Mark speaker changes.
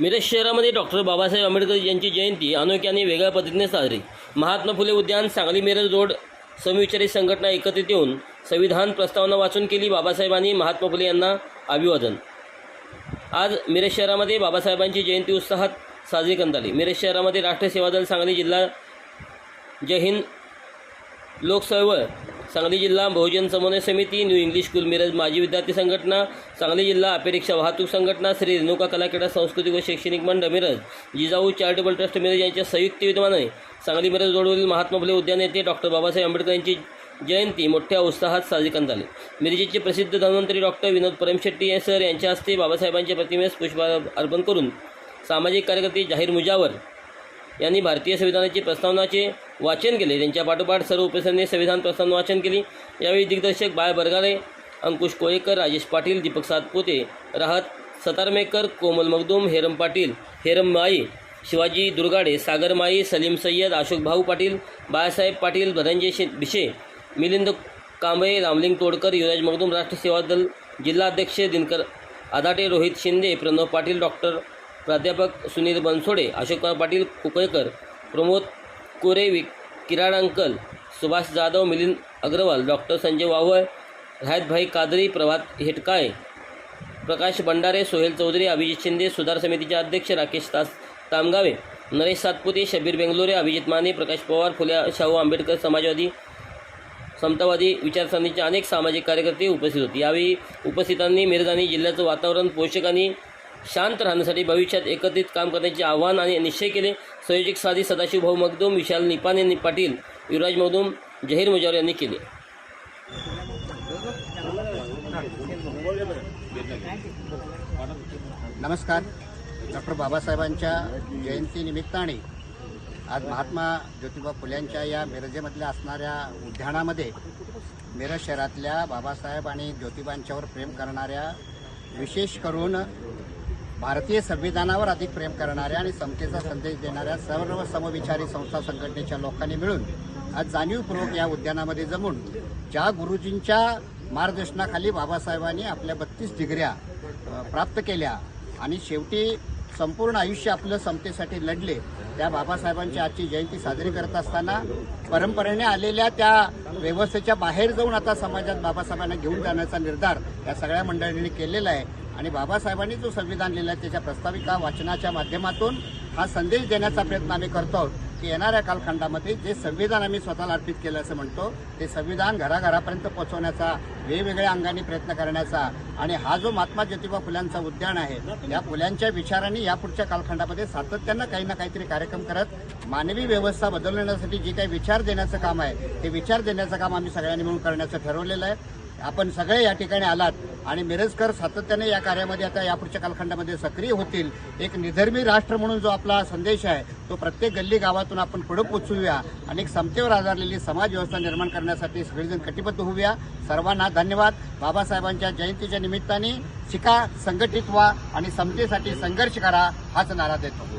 Speaker 1: मिरज शहरामध्ये डॉक्टर बाबासाहेब आंबेडकर यांची जयंती अनोख्याने वेगळ्या पद्धतीने साजरी. महात्मा फुले उद्यान सांगली मिरज रोड समविचारी संघटना एकत्रित येऊन संविधान प्रस्तावना वाचून केली बाबासाहेबांनी महात्मा फुले यांना अभिवादन. आज मिरज शहरामध्ये बाबासाहेबांची जयंती उत्साहात साजरी करण्यात आली. मिरज शहरामध्ये राष्ट्रीय सेवा दल सांगली जिल्हा जय हिंद लोकचळवळ सांगली जिल्हा बहुजन समन्वय समिती न्यू इंग्लिश स्कूल मिरज माजी विद्यार्थी संघटना सांगली जिल्हा अपेरिक्षा वाहतूक संघटना श्री रेणुका कलाक्रीडा सांस्कृतिक व शैक्षणिक मंडळ मिरज जिजाऊ चॅरिटेबल ट्रस्ट मिरज यांच्या संयुक्त विद्यमाने सांगली मिरज रोडवरील महात्मा फुले उद्यान येथे डॉक्टर बाबासाहेब आंबेडकर यांची जयंती मोठ्या उत्साहात साजरी करण्यात आली. मिरजेचे प्रसिद्ध धन्वंतरी डॉक्टर विनोद परमशेट्टी या सर यांच्या हस्ते बाबासाहेबांच्या प्रतिमेस पुष्प अर्पण करून सामाजिक कार्यकर्ते जाहीर मुजावर यांनी भारतीय संविधानाची प्रस्तावनाचे वाचन केले. त्यांच्या पाठोपाठ सर्व उपस्थितांनी संविधान प्रस्तावना वाचन केली. यावेळी दिग्दर्शक बाळ बरगारे अंकुश कोळेकर राजेश पाटील दीपक सातपुते राहत सतारमेकर कोमल मगदूम हेरम पाटील हेरम माई शिवाजी दुर्गाडे सागर माई सलीम सय्यद अशोक भाऊ पाटील बाळासाहेब पाटील धनंजय शे बिशे मिलिंद कांबळे रामलिंग तोडकर युवराज मगदूम राष्ट्रीय सेवा दल जिल्हाध्यक्ष दिनकर आदाटे रोहित शिंदे प्रणव पाटील डॉक्टर प्राध्यापक सुनील बनसोडे अशोककुमार पाटील कुकळकर प्रमोद कोरे वि किराण अंकल सुभाष जाधव मिलिंद अग्रवाल डॉक्टर संजय वावळ राहतभाई कादरी प्रभात हेटकाळे प्रकाश भंडारे सोहेल चौधरी अभिजित शिंदे सुधार समितीचे अध्यक्ष राकेश तास तामगावे नरेश सातपुते शबीर बेंगलोरे अभिजित माने प्रकाश पवार फुले शाहू आंबेडकर समाजवादी समतावादी विचारसरणीचे अनेक सामाजिक कार्यकर्ते उपस्थित होते. यावेळी उपस्थितांनी मिरजानी जिल्ह्याचं वातावरण पोषक आणि शांत राहण्यासाठी भविष्यात एकत्रित काम करण्याचे आव्हान आणि निश्चय केले. संयोजक साधी सदाशिव भाऊ मगदूम विशाल निपाने पाटील युवराज मगदूम जहीर मुजावर यांनी केले.
Speaker 2: नमस्कार. डॉक्टर बाबासाहेबांच्या जयंतीनिमित्ताने आज महात्मा ज्योतिबा फुल्यांच्या या मिरजेमधल्या असणाऱ्या उद्यानामध्ये मिरज शहरातल्या बाबासाहेब आणि ज्योतिबांच्यावर प्रेम करणाऱ्या विशेष करून भारतीय संविधानावर अधिक प्रेम करणाऱ्या आणि समतेचा संदेश देणाऱ्या सर्व समविचारी संस्था संघटनेच्या लोकांनी मिळून आज जाणीवपूर्वक या उद्यानामध्ये जमून ज्या गुरुजींच्या मार्गदर्शनाखाली बाबासाहेबांनी आपल्या बत्तीस डिग्र्या प्राप्त केल्या आणि शेवटी संपूर्ण आयुष्य आपलं समतेसाठी लढले त्या बाबासाहेबांची आजची जयंती साजरी करत असताना परंपरेने आलेल्या त्या व्यवस्थेच्या बाहेर जाऊन आता समाजात बाबासाहेबांना घेऊन जाण्याचा निर्धार या सगळ्या मंडळींनी केलेला आहे. आणि बाबासाहेबांनी जो संविधान लिहिला त्याच्या प्रस्ताविका वाचनाच्या माध्यमातून हा संदेश देण्याचा प्रयत्न आम्ही करतो आहोत की येणाऱ्या कालखंडामध्ये जे संविधान आम्ही स्वतःला अर्पित केलं असं म्हणतो ते संविधान घराघरापर्यंत पोहोचवण्याचा वेगवेगळ्या अंगाने प्रयत्न करण्याचा आणि हा जो महात्मा ज्योतिबा फुल्यांचा उद्यान आहे या फुल्यांच्या विचारांनी यापुढच्या कालखंडामध्ये सातत्यानं काही ना काहीतरी कार्यक्रम करत मानवी व्यवस्था बदलण्यासाठी जे काही विचार देण्याचं काम आहे ते विचार देण्याचं काम आम्ही सगळ्यांनी मिळून करण्याचं ठरवलेलं आहे. आपण सगळे या ठिकाणी आलात आणि मिरजकर सातत्याने या कार्यामध्ये आता यापुढच्या कालखंडामध्ये सक्रिय होतील. एक निधर्मी राष्ट्र म्हणून जो आपला संदेश आहे तो प्रत्येक गल्ली गावातून आपण पुढे पोचूया. आणि समतेवर आधारलेली समाज व्यवस्था निर्माण करण्यासाठी सगळेजण कटिबद्ध होऊया. सर्वांना धन्यवाद. बाबासाहेबांच्या जयंतीच्या निमित्ताने शिका संघटित व्हा आणि समतेसाठी संघर्ष करा हाच नारा देतो.